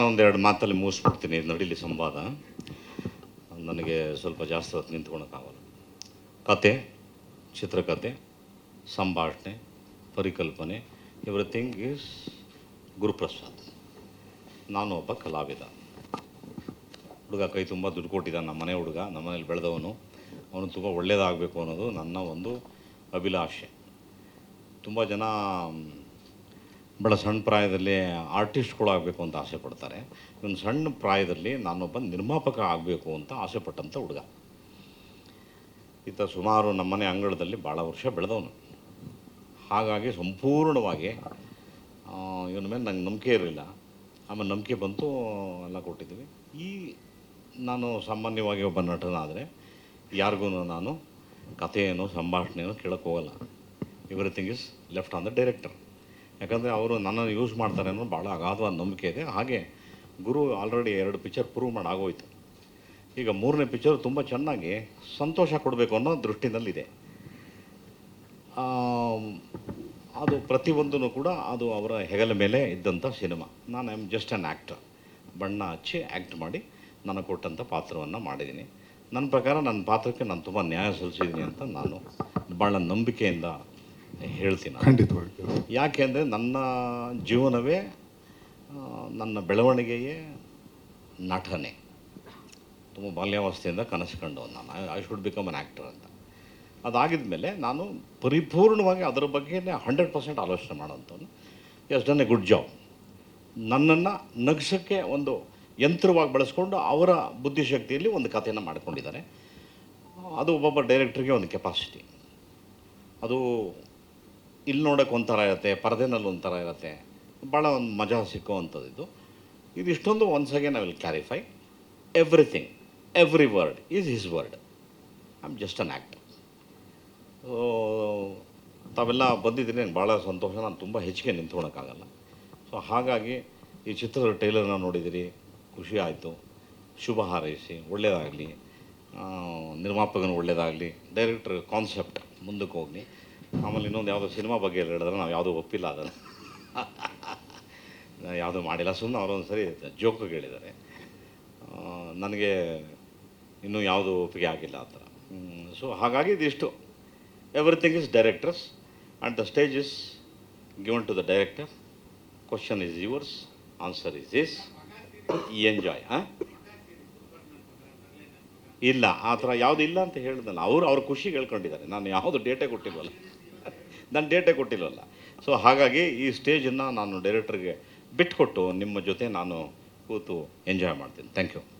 ನಾನು ಒಂದೆರಡು ಮಾತಲ್ಲಿ ಮುಗಿಸ್ಬಿಡ್ತೀನಿ ನಡೀಲಿ ಸಂವಾದ. ನನಗೆ ಸ್ವಲ್ಪ ಜಾಸ್ತಿ ಹೊತ್ತು ನಿಂತ್ಕೊಳಕ್ಕಾಗಲ್ಲ. ಕತೆ, ಚಿತ್ರಕತೆ, ಸಂಭಾಷಣೆ, ಪರಿಕಲ್ಪನೆ ಎವ್ರಿಥಿಂಗ್ ಈಸ್ ಗುರುಪ್ರಸಾದ್. ನಾನು ಒಬ್ಬ ಕಲಾವಿದ. ಹುಡುಗ ಕೈ ತುಂಬ ದುಡ್ಡು ಕೊಟ್ಟಿದ್ದ ನಮ್ಮ ಮನೆ ಹುಡುಗ, ನಮ್ಮ ಮನೇಲಿ ಬೆಳೆದವನು. ಅವನು ತುಂಬ ಒಳ್ಳೆಯದಾಗಬೇಕು ಅನ್ನೋದು ನನ್ನ ಒಂದು ಅಭಿಲಾಷೆ. ತುಂಬ ಜನ ಬಹಳ ಸಣ್ಣ ಪ್ರಾಯದಲ್ಲಿ ಆರ್ಟಿಸ್ಟ್ಗಳು ಆಗಬೇಕು ಅಂತ ಆಸೆ ಪಡ್ತಾರೆ. ಇವನು ಸಣ್ಣ ಪ್ರಾಯದಲ್ಲಿ ನಾನೊಬ್ಬ ನಿರ್ಮಾಪಕ ಆಗಬೇಕು ಅಂತ ಆಸೆ ಪಟ್ಟಂಥ ಹುಡುಗ. ಈತ ಸುಮಾರು ನಮ್ಮನೆ ಅಂಗಳದಲ್ಲಿ ಭಾಳ ವರ್ಷ ಬೆಳೆದವನು. ಹಾಗಾಗಿ ಸಂಪೂರ್ಣವಾಗಿ ಇವನ ಮೇಲೆ ನಂಗೆ ನಂಬಿಕೆ ಇರಲಿಲ್ಲ. ಆಮೇಲೆ ನಂಬಿಕೆ ಬಂತು, ಎಲ್ಲ ಕೊಟ್ಟಿದ್ದೀವಿ ಈ ನಾನು ಸಾಮಾನ್ಯವಾಗಿ ಒಬ್ಬ ನಟನಾದರೆ ಯಾರಿಗೂ ನಾನು ಕಥೆಯನ್ನು, ಸಂಭಾಷಣೆಯನ್ನು ಕೇಳೋಕ್ಕೋಗಲ್ಲ ಹೋಗಲ್ಲ. Everything is left on the director ಯಾಕಂದರೆ ಅವರು ನನ್ನನ್ನು ಯೂಸ್ ಮಾಡ್ತಾರೆ ಅನ್ನೋದು ಭಾಳ ಅಗಾಧವಾದ ನಂಬಿಕೆ ಇದೆ. ಹಾಗೆ ಗುರು ಆಲ್ರೆಡಿ ಎರಡು ಪಿಕ್ಚರ್ ಪ್ರೂವ್ ಮಾಡಿ ಆಗೋಯ್ತು. ಈಗ ಮೂರನೇ ಪಿಕ್ಚರ್ ತುಂಬ ಚೆನ್ನಾಗಿ ಸಂತೋಷ ಕೊಡಬೇಕು ಅನ್ನೋ ದೃಷ್ಟಿನಲ್ಲಿದೆ. ಅದು ಪ್ರತಿಯೊಂದೂ ಕೂಡ ಅದು ಅವರ ಹೆಗಲ ಮೇಲೆ ಇದ್ದಂಥ ಸಿನಿಮಾ ನಾನು I am just an actor ಬಣ್ಣ ಹಚ್ಚಿ ಆ್ಯಕ್ಟ್ ಮಾಡಿ ನನಗೆ ಕೊಟ್ಟಂಥ ಪಾತ್ರವನ್ನು ಮಾಡಿದ್ದೀನಿ. ನನ್ನ ಪ್ರಕಾರ ನನ್ನ ಪಾತ್ರಕ್ಕೆ ನಾನು ತುಂಬ ನ್ಯಾಯ ಸಲ್ಲಿಸಿದ್ದೀನಿ ಅಂತ ನಾನು ಭಾಳ ನಂಬಿಕೆಯಿಂದ ಹೇಳ್ತೀನಿ ಖಂಡಿತವಾಗಿ. ಯಾಕೆ ಅಂದರೆ ನನ್ನ ಜೀವನವೇ ನನ್ನ ಬೆಳವಣಿಗೆಯೇ ನಟನೆ. ತುಂಬ ಬಾಲ್ಯಾವಸ್ಥೆಯಿಂದ ಕನಸು ಕಂಡು ನಾನು I should become an actor ಅಂತ. ಅದಾಗಿದ ಮೇಲೆ ನಾನು ಪರಿಪೂರ್ಣವಾಗಿ ಅದರ ಬಗ್ಗೆ ಹಂಡ್ರೆಡ್ ಪರ್ಸೆಂಟ್ ಆಲೋಚನೆ ಮಾಡೋಂಥವ್ನು has done a good job ನನ್ನನ್ನು ನಕ್ಷಕ್ಕೆ ಒಂದು ಯಂತ್ರವಾಗಿ ಬಳಸ್ಕೊಂಡು ಅವರ ಬುದ್ಧಿಶಕ್ತಿಯಲ್ಲಿ ಒಂದು ಕಥೆಯನ್ನು ಮಾಡ್ಕೊಂಡಿದ್ದಾರೆ ಅದು ಒಬ್ಬೊಬ್ಬ ಡೈರೆಕ್ಟ್ರಿಗೆ ಒಂದು ಕೆಪಾಸಿಟಿ ಅದು ಇಲ್ಲಿ ನೋಡೋಕೆ ಒಂಥರ ಇರುತ್ತೆ, ಪರದೆನಲ್ಲಿ ಒಂಥರ ಇರುತ್ತೆ. ಭಾಳ ಒಂದು ಮಜಾ ಸಿಕ್ಕುವಂಥದ್ದು ಇದು. ಇದಿಷ್ಟೊಂದು once again I will clarify everything every word is his word I am just an actor so ತಾವೆಲ್ಲ ಬಂದಿದ್ದೀನಿ ನನಗೆ ಭಾಳ ಸಂತೋಷ. ನಾನು ತುಂಬ ಹೆಚ್ಚಿಗೆ ನಿಂತ್ಕೊಳಕ್ಕಾಗಲ್ಲ. ಸೊ ಹಾಗಾಗಿ ಈ ಚಿತ್ರದ ಟೈಲರ್ನ ನೋಡಿದಿರಿ. ಖುಷಿ ಆಯಿತು. ಶುಭ ಹಾರೈಸಿ. ಒಳ್ಳೆಯದಾಗಲಿ ನಿರ್ಮಾಪಕನ ಒಳ್ಳೆಯದಾಗಲಿ ಡೈರೆಕ್ಟ್ರ್ ಕಾನ್ಸೆಪ್ಟ್ ಮುಂದಕ್ಕೆ ಹೋಗಲಿ. ಆಮೇಲೆ ಇನ್ನೊಂದು ಯಾವುದೋ ಸಿನಿಮಾ ಬಗ್ಗೆ ಹೇಳಿದ್ರೆ ನಾವು ಯಾವುದೂ ಒಪ್ಪಿಲ್ಲ ಅದನ್ನು. ಯಾವುದೂ ಮಾಡಿಲ್ಲ. ಸುಮ್ಮನೆ ಅವರೊಂದು ಸರಿ ಜೋಕು ಹೇಳಿದ್ದಾರೆ. ನನಗೆ ಇನ್ನೂ ಯಾವುದು ಒಪ್ಪಿಗೆ ಆಗಿಲ್ಲ ಆ ಥರ. ಸೊ ಹಾಗಾಗಿ ಇದಿಷ್ಟು. Everything is directors and the stage is given to the director question is yours answer is is enjoy ಹಾಂ? ಇಲ್ಲ, ಆ ಥರ ಯಾವುದು ಇಲ್ಲ ಅಂತ ಹೇಳಿದ್ನಲ್ಲ ಅವರು, ಅವ್ರ ಖುಷಿಗೆ ಹೇಳ್ಕೊಂಡಿದ್ದಾರೆ. ನಾನು ಯಾವುದು ಡೇಟೇ ಕೊಟ್ಟಿಲ್ವಲ್ಲ. ನಾನು ಡೇಟೇ ಕೊಟ್ಟಿಲ್ಲಲ್ಲ. ಸೊ ಹಾಗಾಗಿ ಈ ಸ್ಟೇಜನ್ನು ನಾನು ಡೈರೆಕ್ಟರ್ಗೆ ಬಿಟ್ಟುಕೊಟ್ಟು ನಿಮ್ಮ ಜೊತೆ ನಾನು ಕೂತು ಎಂಜಾಯ್ ಮಾಡ್ತೀನಿ. Thank you